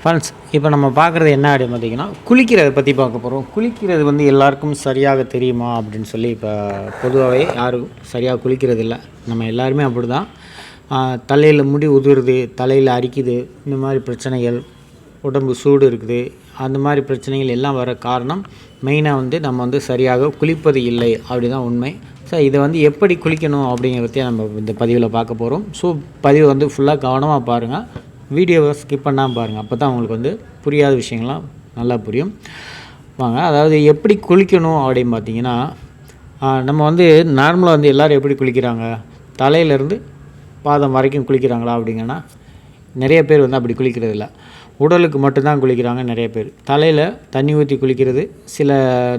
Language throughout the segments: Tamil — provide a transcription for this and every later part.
ஃப்ரெண்ட்ஸ் இப்போ நம்ம பார்க்குறது என்ன அப்படின்னு பார்த்தீங்கன்னா குளிக்கிறதை பற்றி பார்க்க போகிறோம் குளிக்கிறது வந்து எல்லாருக்கும் சரியாக தெரியுமா அப்படின்னு சொல்லி இப்போ பொதுவாகவே யாரும் சரியாக குளிக்கிறது இல்லை நம்ம எல்லாருமே அப்படி தான் தலையில் முடி உதிருது தலையில் அரிக்குது இந்த மாதிரி பிரச்சனைகள் உடம்பு சூடு இருக்குது அந்த மாதிரி பிரச்சனைகள் எல்லாம் வர காரணம் மெயினாக வந்து நம்ம வந்து சரியாக குளிப்பது இல்லை அப்படி தான் உண்மை. ஸோ இதை வந்து எப்படி குளிக்கணும் அப்படிங்கிறத நம்ம இந்த பதிவில் பார்க்க போகிறோம் ஸோ பதிவு வந்து ஃபுல்லாக கவனமாக பாருங்கள் வீடியோவை ஸ்கிப் பண்ணாமல் பாருங்கள் அப்போ தான் உங்களுக்கு வந்து புரியாத விஷயங்கள்லாம் நல்லா புரியும். வாங்க அதாவது எப்படி குளிக்கணும் அப்படின்னு பார்த்தீங்கன்னா நம்ம வந்து நார்மலாக வந்து எல்லோரும் எப்படி குளிக்கிறாங்க? தலையிலேருந்து பாதம் வரைக்கும் குளிக்கிறாங்களா அப்படிங்கன்னா நிறைய பேர் வந்து அப்படி குளிக்கிறது இல்லை உடலுக்கு மட்டும்தான் குளிக்கிறாங்க நிறைய பேர். தலையில் தண்ணி ஊற்றி குளிக்கிறது சில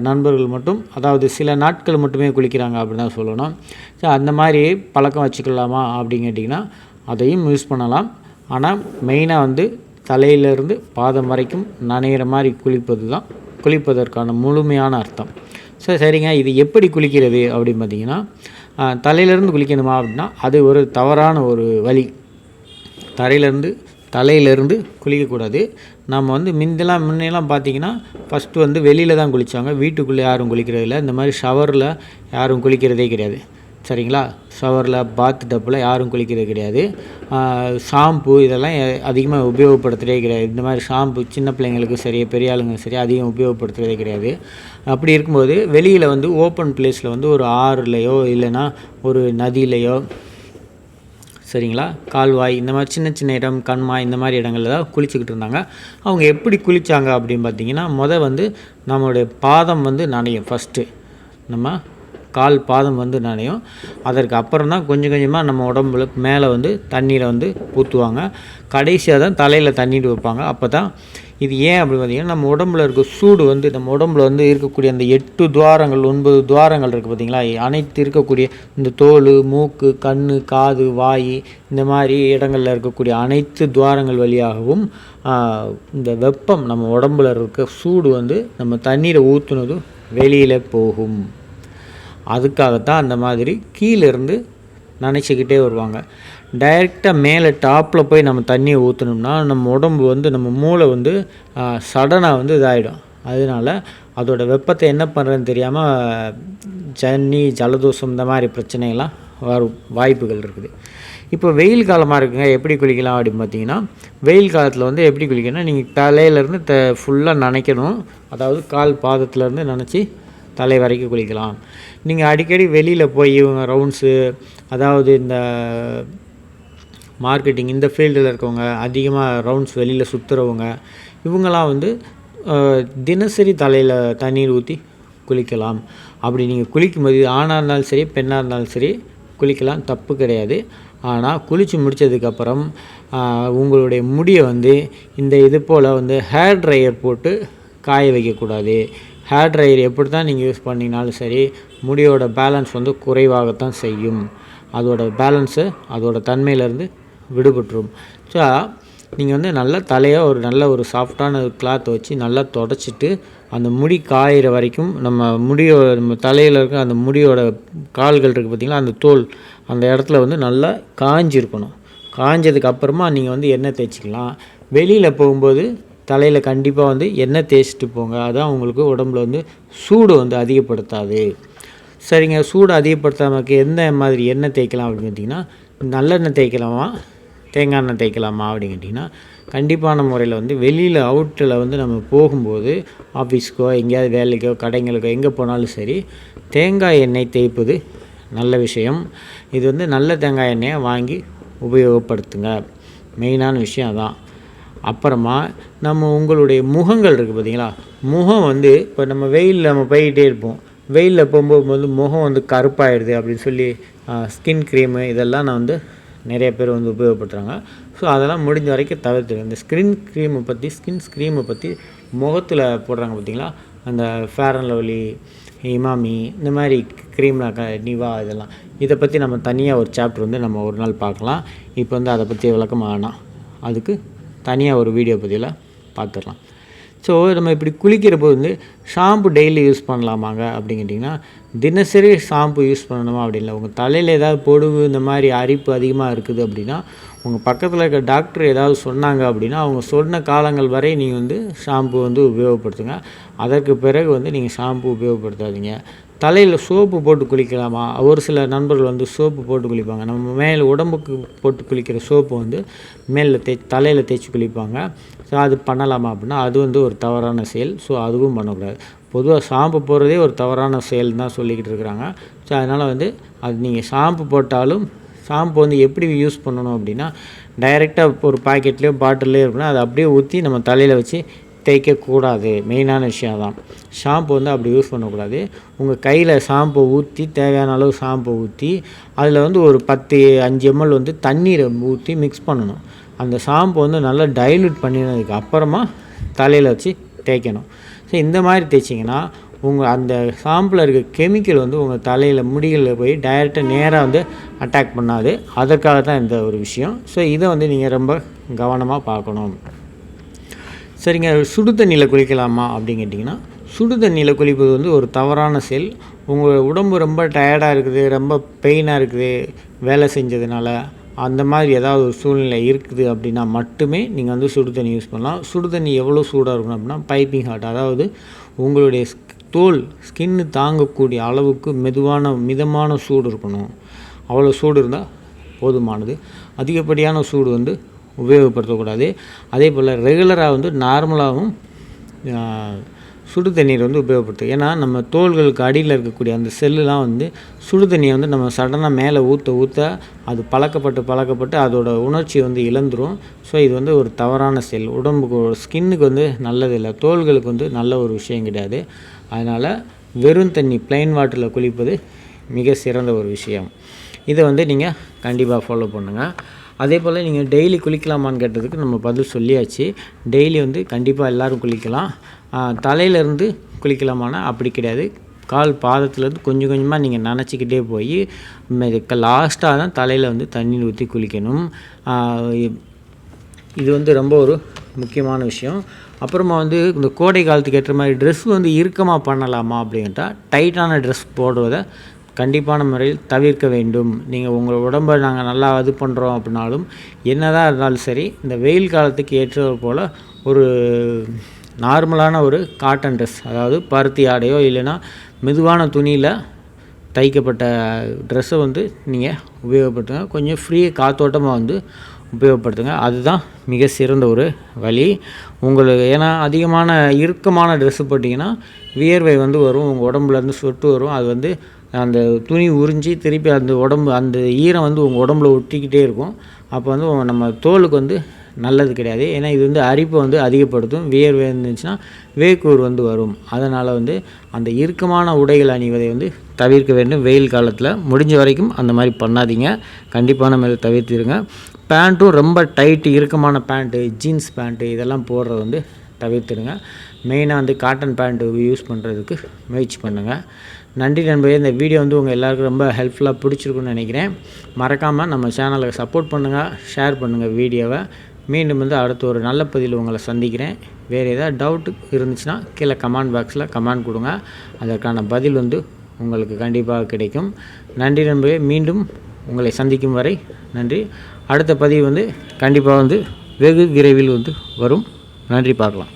நண்பர்கள் மட்டும் அதாவது சில நாட்கள் மட்டுமே குளிக்கிறாங்க அப்படின்னு தான் சொல்லணும். ஸோ அந்த மாதிரி பழக்கம் வச்சுக்கலாமா அப்படின்னு கேட்டிங்கன்னா அதையும் யூஸ் பண்ணலாம். ஆனால் மெயினாக வந்து தலையிலேருந்து பாதம் வரைக்கும் நனைகிற மாதிரி குளிப்பது தான். குளிப்பதற்கான முழுமையான அர்த்தம். சரி சரிங்க இது எப்படி குளிக்கிறது அப்படின்னு பார்த்தீங்கன்னா தலையிலேருந்து குளிக்கணுமா அப்படின்னா அது ஒரு தவறான ஒரு வழி. தரையிலேருந்து தலையிலேருந்து குளிக்கக்கூடாது. நம்ம வந்து முந்தெல்லாம் முன்னெல்லாம் பார்த்தீங்கன்னா ஃபஸ்ட்டு வந்து வெளியில் தான் குளித்தாங்க வீட்டுக்குள்ளே யாரும் குளிக்கிறது இல்லை இந்த மாதிரி ஷவரில் யாரும் குளிக்கிறதே கிடையாது. சரிங்களா? ஷவரில் பாத் டப்பில் யாரும் குளிக்கிறது கிடையாது. ஷாம்பு இதெல்லாம் அதிகமாக உபயோகப்படுத்துகிறதே கிடையாது. இந்த மாதிரி ஷாம்பு சின்ன பிள்ளைங்களுக்கு சரி பெரிய ஆளுங்களுக்கு சரி அதிகம் உபயோகப்படுத்துகிறதே கிடையாது. அப்படி இருக்கும்போது வெளியில் வந்து ஓப்பன் பிளேஸில் வந்து ஒரு ஆறுலையோ இல்லைன்னா ஒரு நதியிலையோ சரிங்களா? கால்வாய் இந்த மாதிரி சின்ன சின்ன இடம் கண்மாய் இந்த மாதிரி இடங்களில் தான் குளிச்சுக்கிட்டு இருந்தாங்க. அவங்க எப்படி குளித்தாங்க அப்படின்னு பார்த்தீங்கன்னா மொதல் வந்து நம்மளுடைய பாதம் வந்து நனையும் ஃபஸ்ட்டு நம்ம கால் பாதம் வந்து நனையும். அதற்கு அப்புறம் தான் கொஞ்சம் கொஞ்சமாக நம்ம உடம்புல மேலே வந்து தண்ணீரை வந்து ஊற்றுவாங்க கடைசியாக தான் தலையில் தண்ணீர் வைப்பாங்க. அப்போ தான் இது ஏன் அப்படி பார்த்தீங்கன்னா நம்ம உடம்புல இருக்க சூடு வந்து நம்ம உடம்புல வந்து இருக்கக்கூடிய அந்த எட்டு துவாரங்கள் ஒன்பது துவாரங்கள் இருக்குது பார்த்தீங்களா? அனைத்து இருக்கக்கூடிய இந்த தோல் மூக்கு கண் காது வாய் இந்த மாதிரி இடங்களில் இருக்கக்கூடிய அனைத்து துவாரங்கள் வழியாகவும் இந்த வெப்பம் நம்ம உடம்புல இருக்க சூடு வந்து நம்ம தண்ணீரை ஊற்றுனதும் வெளியில் போகும். அதுக்காகத்தான் அந்த மாதிரி கீழேருந்து நினச்சிக்கிட்டே வருவாங்க. டைரெக்டாக மேலே டாப்பில் போய் நம்ம தண்ணியை ஊற்றினோம்னா நம்ம உடம்பு வந்து நம்ம மூளை வந்து சடனாக வந்து இதாகிடும் அதனால அதோட வெப்பத்தை என்ன பண்ணுறதுன்னு தெரியாமல் ஜன்னி ஜலதோஷம் இந்த மாதிரி பிரச்சனைகள்லாம் வரும் வாய்ப்புகள் இருக்குது. இப்போ வெயில் காலமாக இருக்குங்க எப்படி குளிக்கலாம் அப்படின்னு பார்த்தீங்கன்னா வெயில் காலத்தில் வந்து எப்படி குளிக்கணும்னா நீங்கள் தலையிலேருந்து த ஃபுல்லாக நனைக்கணும். அதாவது கால் பாதத்துலேருந்து நனைச்சி தலை வரைக்கும் குளிக்கலாம். நீங்கள் அடிக்கடி வெளியில் போய் இவங்க ரவுண்ட்ஸு அதாவது இந்த மார்க்கெட்டிங் இந்த ஃபீல்டில் இருக்கவங்க அதிகமாக ரவுண்ட்ஸ் வெளியில் சுற்றுறவங்க இவங்கெல்லாம் வந்து தினசரி தலையில் தண்ணீர் ஊற்றி குளிக்கலாம். அப்படி நீங்கள் குளிக்கும்போது ஆணாக இருந்தாலும் சரி பெண்ணாக இருந்தாலும் சரி குளிக்கலாம். தப்பு கிடையாது. ஆனால் குளித்து முடித்ததுக்கப்புறம் உங்களுடைய முடியை வந்து இந்த இது போல் வந்து ஹேர் ட்ரையர் போட்டு காய வைக்கக்கூடாது. ஹேர் ட்ரையர் எப்படி தான் நீங்கள் யூஸ் பண்ணிங்கனாலும் சரி முடியோட பேலன்ஸ் வந்து குறைவாகத்தான் செய்யும். அதோட பேலன்ஸு அதோட தன்மையிலேருந்து விடுபட்டுரும். ஸோ நீங்கள் வந்து நல்லா தலையை ஒரு நல்ல ஒரு சாஃப்டான கிளாத் வச்சு நல்லா தொடச்சிட்டு அந்த முடி காயிற வரைக்கும் நம்ம முடியோட நம்ம தலையில் இருக்க அந்த முடியோட கால்கள் இருக்குது பார்த்திங்கன்னா அந்த தோல் அந்த இடத்துல வந்து நல்லா காஞ்சிருக்கணும். காஞ்சதுக்கு அப்புறமா நீங்கள் வந்து எண்ணெய் தேய்ச்சிக்கலாம். வெளியில் போகும்போது தலையில் கண்டிப்பாக வந்து எண்ணெய் தேய்ச்சிட்டு போங்க. அதான் உங்களுக்கு உடம்புல வந்து சூடு வந்து அதிகப்படுத்தாது. சரிங்க சூடு அதிகப்படுத்தாமக்கு எந்த மாதிரி எண்ணெய் தேய்க்கலாம் அப்படின்னு கேட்டிங்கன்னா நல்லெண்ணெய் தேய்க்கலாமா? தேங்காய் எண்ணெய் தேய்க்கலாமா அப்படின்னு கேட்டிங்கன்னா கண்டிப்பான முறையில் வந்து வெளியில் அவுட்டில் வந்து நம்ம போகும்போது ஆஃபீஸ்க்கோ எங்கேயாவது வேலைக்கோ கடைங்களுக்கோ எங்கே போனாலும் சரி தேங்காய் எண்ணெய் தேய்ப்பது நல்ல விஷயம். இது வந்து நல்ல தேங்காய் எண்ணெயை வாங்கி உபயோகப்படுத்துங்க. மெயினான விஷயம் அதான். அப்புறமா நம்ம உங்களுடைய முகங்கள் இருக்குது பார்த்தீங்களா முகம் வந்து இப்போ நம்ம வெயிலில் நம்ம போய்கிட்டே இருப்போம். வெயிலில் போகும்போது வந்து முகம் வந்து கருப்பாயிடுது அப்படின்னு சொல்லி ஸ்கின் க்ரீமு இதெல்லாம் நான் வந்து நிறைய பேர் வந்து உபயோகப்படுத்துகிறாங்க ஸோ அதெல்லாம் முடிஞ்ச வரைக்கும் தவிர்த்துருங்க இந்த ஸ்கின் க்ரீமை பற்றி ஸ்கின் க்ரீமை பற்றி முகத்தில் போடுறாங்க பார்த்தீங்களா அந்த ஃபேர் அண்ட் லவ்லி இமாமி இந்த மாதிரி க்ரீம்லாம் க நிவா இதெல்லாம். இதை பற்றி நம்ம தனியாக ஒரு சாப்டர் வந்து நம்ம ஒரு நாள் பார்க்கலாம். இப்போ வந்து அதை பற்றி விளக்கம் ஆனால் அதுக்கு தனியாக ஒரு வீடியோ பதிவில் பார்த்துடலாம் ஸோ நம்ம இப்படி குளிக்கிற போது வந்து ஷாம்பு டெய்லி யூஸ் பண்ணலாமாங்க அப்படின்னு கேட்டிங்கன்னா தினசரி ஷாம்பு யூஸ் பண்ணணுமா அப்படின்ல இல்லை உங்கள் தலையில் ஏதாவது பொடுவு இந்த மாதிரி அரிப்பு அதிகமாக இருக்குது அப்படின்னா உங்கள் பக்கத்தில் இருக்க டாக்டர் ஏதாவது சொன்னாங்க அப்படின்னா அவங்க சொன்ன காலங்கள் வரை நீங்கள் வந்து ஷாம்பு வந்து உபயோகப்படுத்துங்க. அதற்கு பிறகு வந்து நீங்கள் ஷாம்பு உபயோகப்படுத்தாதீங்க. தலையில் சோப்பு போட்டு குளிக்கலாமா? ஒரு சில நண்பர்கள் வந்து சோப்பு போட்டு குளிப்பாங்க. நம்ம மேலே உடம்புக்கு போட்டு குளிக்கிற சோப்பு வந்து மேலே தே தலையில் தேய்ச்சி குளிப்பாங்க. ஸோ அது பண்ணலாமா அப்படின்னா அது வந்து ஒரு தவறான செயல். ஸோ அதுவும் பண்ணக்கூடாது. பொதுவாக ஷாம்பு போடுறதே ஒரு தவறான செயல் தான் சொல்லிக்கிட்டு இருக்கிறாங்க. ஸோ அதனால் வந்து அது நீங்கள் ஷாம்பு போட்டாலும் ஷாம்பு வந்து எப்படி யூஸ் பண்ணணும் அப்படின்னா டைரெக்டாக ஒரு பாக்கெட்லேயோ பாட்டில்லையோ இருக்குன்னா அதை அப்படியே ஊற்றி நம்ம தலையில் வச்சு தேய்க்கக்கூடாது. மெயினான விஷயம் தான் ஷாம்பு வந்து அப்படி யூஸ் பண்ணக்கூடாது. உங்கள் கையில் ஷாம்பை ஊற்றி தேவையான அளவு ஷாம்பு ஊற்றி அதில் வந்து ஒரு பத்து அஞ்சு எம்எல் வந்து தண்ணீரை ஊற்றி மிக்ஸ் பண்ணணும். அந்த ஷாம்பு வந்து நல்லா டைல்யூட் பண்ணினதுக்கு அப்புறமா தலையில் வச்சு தேய்க்கணும். ஸோ இந்த மாதிரி தேய்ச்சிங்கன்னா உங்கள் அந்த ஷாம்பில் இருக்க கெமிக்கல் வந்து உங்கள் தலையில் முடிகளில் போய் டைரெக்டாக நேராக வந்து அட்டாக் பண்ணாது. அதற்காக தான் இந்த ஒரு விஷயம். ஸோ இதை வந்து நீங்கள் ரொம்ப கவனமாக பார்க்கணும். சரிங்க சுடு தண்ணியில் குளிக்கலாமா அப்படின்னு கேட்டிங்கன்னா சுடு தண்ணியில் குளிப்பது வந்து ஒரு தவறான செயல். உங்கள் உடம்பு ரொம்ப டயர்டாக இருக்குது ரொம்ப பெயினாக இருக்குது வேலை செஞ்சதுனால அந்த மாதிரி ஏதாவது ஒரு சூழ்நிலை இருக்குது அப்படின்னா மட்டுமே நீங்கள் வந்து சுடு தண்ணி யூஸ் பண்ணலாம். சுடு தண்ணி எவ்வளோ சூடாக இருக்கணும் அப்படின்னா பைப்பிங் ஹாட் அதாவது உங்களுடைய தோல் ஸ்கின்னு தாங்கக்கூடிய அளவுக்கு மெதுவான மிதமான சூடு இருக்கணும். அவ்வளோ சூடு இருந்தால் போதுமானது. அதிகப்படியான சூடு வந்து உபயோகப்படுத்தக்கூடாது. அதே போல் ரெகுலராக வந்து நார்மலாகவும் சுடு தண்ணீர் வந்து உபயோகப்படுத்து. ஏன்னா நம்ம தோள்களுக்கு அடியில் இருக்கக்கூடிய அந்த செல்லுலாம் வந்து சுடு தண்ணியை வந்து நம்ம சடனாக மேலே ஊற்ற ஊற்ற அது பழக்கப்பட்டு பழக்கப்பட்டு அதோட உணர்ச்சி வந்து இழந்துரும். ஸோ இது வந்து ஒரு தவறான செல் உடம்புக்கு ஸ்கின்னுக்கு வந்து நல்லதில்லை. தோள்களுக்கு வந்து நல்ல ஒரு விஷயம் கிடையாது. அதனால் வெறும் தண்ணி ப்ளைன் வாட்டரில் குளிப்பது மிக சிறந்த ஒரு விஷயம். இதை வந்து நீங்கள் கண்டிப்பாக ஃபாலோ பண்ணுங்கள் அதே போல் நீங்கள் டெய்லி குளிக்கலாமான்னு கேட்டதுக்கு நம்ம பதில் சொல்லியாச்சு. டெய்லி வந்து கண்டிப்பாக எல்லோரும் குளிக்கலாம். தலையிலேருந்து குளிக்கலாமானா அப்படி கிடையாது. கால் பாதத்துலேருந்து கொஞ்சம் கொஞ்சமாக நீங்கள் நினச்சிக்கிட்டே போய் லாஸ்ட்டாக தான் தலையில் வந்து தண்ணீர் ஊற்றி குளிக்கணும். இது வந்து ரொம்ப ஒரு முக்கியமான விஷயம். அப்புறமா வந்து இந்த கோடை காலத்துக்கு ஏற்ற மாதிரி ட்ரெஸ் வந்து இறுக்கமாக பண்ணலாமா அப்படின்ட்டா டைட்டான ட்ரெஸ் போடுறத கண்டிப்பான முறையில் தவிர்க்க வேண்டும். நீங்கள் உங்கள் உடம்பை நாங்கள் நல்லா இது பண்ணுறோம் அப்படின்னாலும் என்னதான் இருந்தாலும் சரி இந்த வெயில் காலத்துக்கு ஏற்றது போல் ஒரு நார்மலான ஒரு காட்டன் ட்ரெஸ் அதாவது பருத்தி ஆடையோ இல்லைன்னா மெதுவான துணியில் தைக்கப்பட்ட ட்ரெஸ்ஸை வந்து நீங்கள் உபயோகப்படுத்துங்க. கொஞ்சம் ஃப்ரீயாக காத்தோட்டமாக வந்து உபயோகப்படுத்துங்க. அதுதான் மிக சிறந்த ஒரு வழி. உங்களுக்கு ஏன்னா அதிகமான இறுக்கமான ட்ரெஸ்ஸு போட்டிங்கன்னா வியர்வை வந்து வரும் உங்கள் உடம்புலேருந்து சொட்டு வரும். அது வந்து அந்த துணி உறிஞ்சி திருப்பி அந்த உடம்பு அந்த ஈரம் வந்து உங்கள் உடம்புல ஒட்டிக்கிட்டே இருக்கும். அப்போ வந்து நம்ம தோலுக்கு வந்து நல்லது கிடையாது. ஏன்னா இது வந்து அரிப்பை வந்து அதிகப்படுத்தும். வியர்வை இருந்துச்சுன்னா வேக்கூர் வந்து வரும். அதனால் வந்து அந்த இறுக்கமான உடைகள் அணிவதை வந்து தவிர்க்க வேண்டும். வெயில் காலத்தில் முடிஞ்ச வரைக்கும் அந்த மாதிரி பண்ணாதீங்க. கண்டிப்பான மேலே தவிர்த்திருங்க. பேண்ட்டும் ரொம்ப டைட்டு இறுக்கமான பேண்ட்டு ஜீன்ஸ் பேண்ட்டு இதெல்லாம் போடுறது வந்து தவிர்த்துடுங்க. மெயினாக வந்து காட்டன் பேண்ட்டு யூஸ் பண்ணுறதுக்கு முயற்சி பண்ணுங்கள் நன்றி நண்பர்களே இந்த வீடியோ வந்து உங்கள் எல்லாருக்கும் ரொம்ப ஹெல்ப்ஃபுல்லாக பிடிச்சிருக்குன்னு நினைக்கிறேன். மறக்காமல் நம்ம சேனலை சப்போர்ட் பண்ணுங்கள் ஷேர் பண்ணுங்கள் வீடியோவை மீண்டும் வந்து அடுத்த ஒரு நல்ல பதிவில் உங்களை சந்திக்கிறேன். வேறு ஏதாவது டவுட்டு இருந்துச்சுன்னா கீழே கமெண்ட் பாக்ஸில் கமெண்ட் கொடுங்க. அதற்கான பதில் வந்து உங்களுக்கு கண்டிப்பாக கிடைக்கும். நன்றி நண்பர்களே மீண்டும் உங்களை சந்திக்கும் வரை நன்றி. அடுத்த பதிவு வந்து கண்டிப்பாக வந்து வெகு விரைவில் வந்து வரும். நன்றி பார்க்கலாம்.